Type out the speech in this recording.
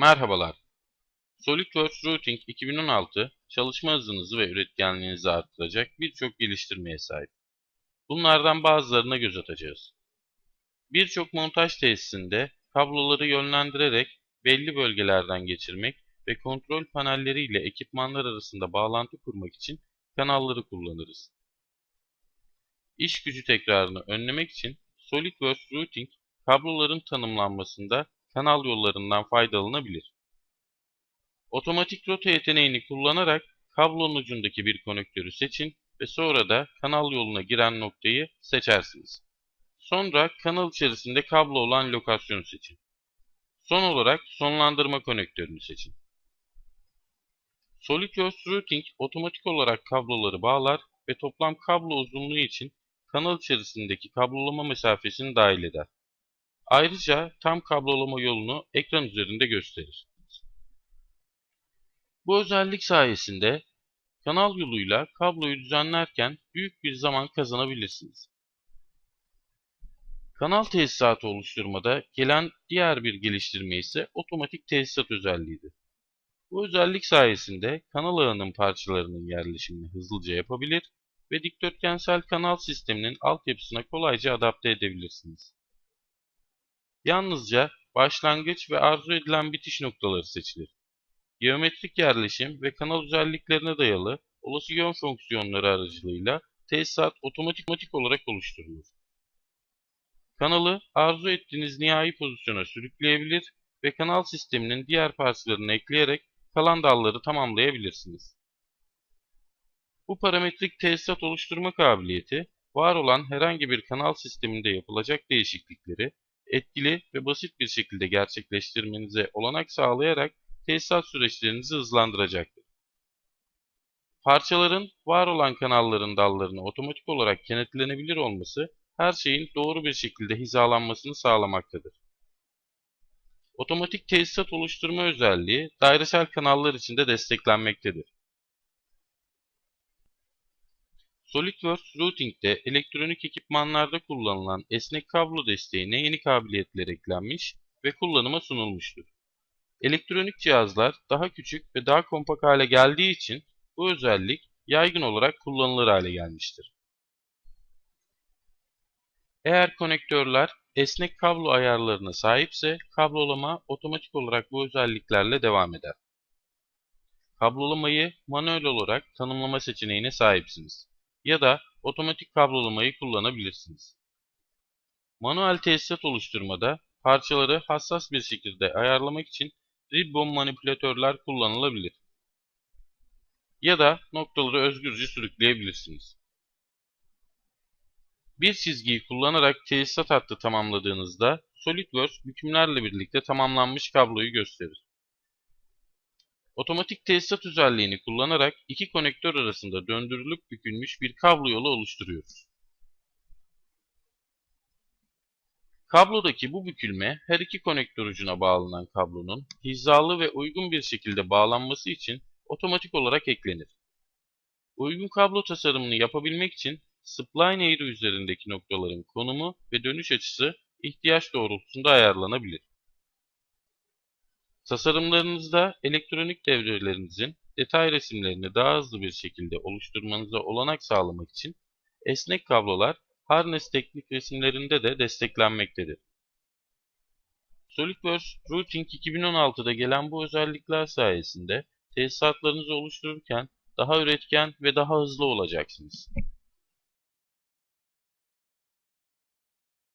Merhabalar. SolidWorks Routing 2016 çalışma hızınızı ve üretkenliğinizi arttıracak birçok geliştirmeye sahip. Bunlardan bazılarına göz atacağız. Birçok montaj tesisinde kabloları yönlendirerek belli bölgelerden geçirmek ve kontrol panelleri ile ekipmanlar arasında bağlantı kurmak için kanalları kullanırız. İş gücü tekrarını önlemek için SolidWorks Routing kabloların tanımlanmasında kanal yollarından faydalanabilir. Otomatik rota yeteneğini kullanarak kablonun ucundaki bir konektörü seçin ve sonra da kanal yoluna giren noktayı seçersiniz. Sonra kanal içerisinde kablo olan lokasyonu seçin. Son olarak sonlandırma konektörünü seçin. SolidWorks Routing otomatik olarak kabloları bağlar ve toplam kablo uzunluğu için kanal içerisindeki kablolama mesafesini dahil eder. Ayrıca tam kablolama yolunu ekran üzerinde gösterir. Bu özellik sayesinde kanal yoluyla kabloyu düzenlerken büyük bir zaman kazanabilirsiniz. Kanal tesisatı oluşturmada gelen diğer bir geliştirme ise otomatik tesisat özelliğidir. Bu özellik sayesinde kanal ağının parçalarının yerleşimini hızlıca yapabilir ve dikdörtgensel kanal sisteminin altyapısına kolayca adapte edebilirsiniz. Yalnızca başlangıç ve arzu edilen bitiş noktaları seçilir. Geometrik yerleşim ve kanal özelliklerine dayalı olası yön fonksiyonları aracılığıyla tesisat otomatik olarak oluşturulur. Kanalı arzu ettiğiniz nihai pozisyona sürükleyebilir ve kanal sisteminin diğer parçalarını ekleyerek kalan dalları tamamlayabilirsiniz. Bu parametrik tesisat oluşturma kabiliyeti, var olan herhangi bir kanal sisteminde yapılacak değişiklikleri etkili ve basit bir şekilde gerçekleştirmenize olanak sağlayarak tesisat süreçlerinizi hızlandıracaktır. Parçaların var olan kanalların dallarına otomatik olarak kenetlenebilir olması her şeyin doğru bir şekilde hizalanmasını sağlamaktadır. Otomatik tesisat oluşturma özelliği dairesel kanallar için de desteklenmektedir. SolidWorks Routing'de elektronik ekipmanlarda kullanılan esnek kablo desteğine yeni kabiliyetler eklenmiş ve kullanıma sunulmuştur. Elektronik cihazlar daha küçük ve daha kompakt hale geldiği için bu özellik yaygın olarak kullanılır hale gelmiştir. Eğer konektörler esnek kablo ayarlarına sahipse kablolama otomatik olarak bu özelliklerle devam eder. Kablolamayı manuel olarak tanımlama seçeneğine sahipsiniz ya da otomatik kablolamayı kullanabilirsiniz. Manuel tesisat oluşturmada parçaları hassas bir şekilde ayarlamak için ribbon manipülatörler kullanılabilir. Ya da noktaları özgürce sürükleyebilirsiniz. Bir çizgiyi kullanarak tesisat hattı tamamladığınızda SolidWorks bükümlerle birlikte tamamlanmış kabloyu gösterir. Otomatik tesisat özelliğini kullanarak iki konektör arasında döndürülüp bükülmüş bir kablo yolu oluşturuyoruz. Kablodaki bu bükülme her iki konektör ucuna bağlanan kablonun hizalı ve uygun bir şekilde bağlanması için otomatik olarak eklenir. Uygun kablo tasarımını yapabilmek için spline eğri üzerindeki noktaların konumu ve dönüş açısı ihtiyaç doğrultusunda ayarlanabilir. Tasarımlarınızda elektronik devrelerinizin detay resimlerini daha hızlı bir şekilde oluşturmanıza olanak sağlamak için esnek kablolar harness teknik resimlerinde de desteklenmektedir. SolidWorks Routing 2016'da gelen bu özellikler sayesinde tesisatlarınızı oluştururken daha üretken ve daha hızlı olacaksınız.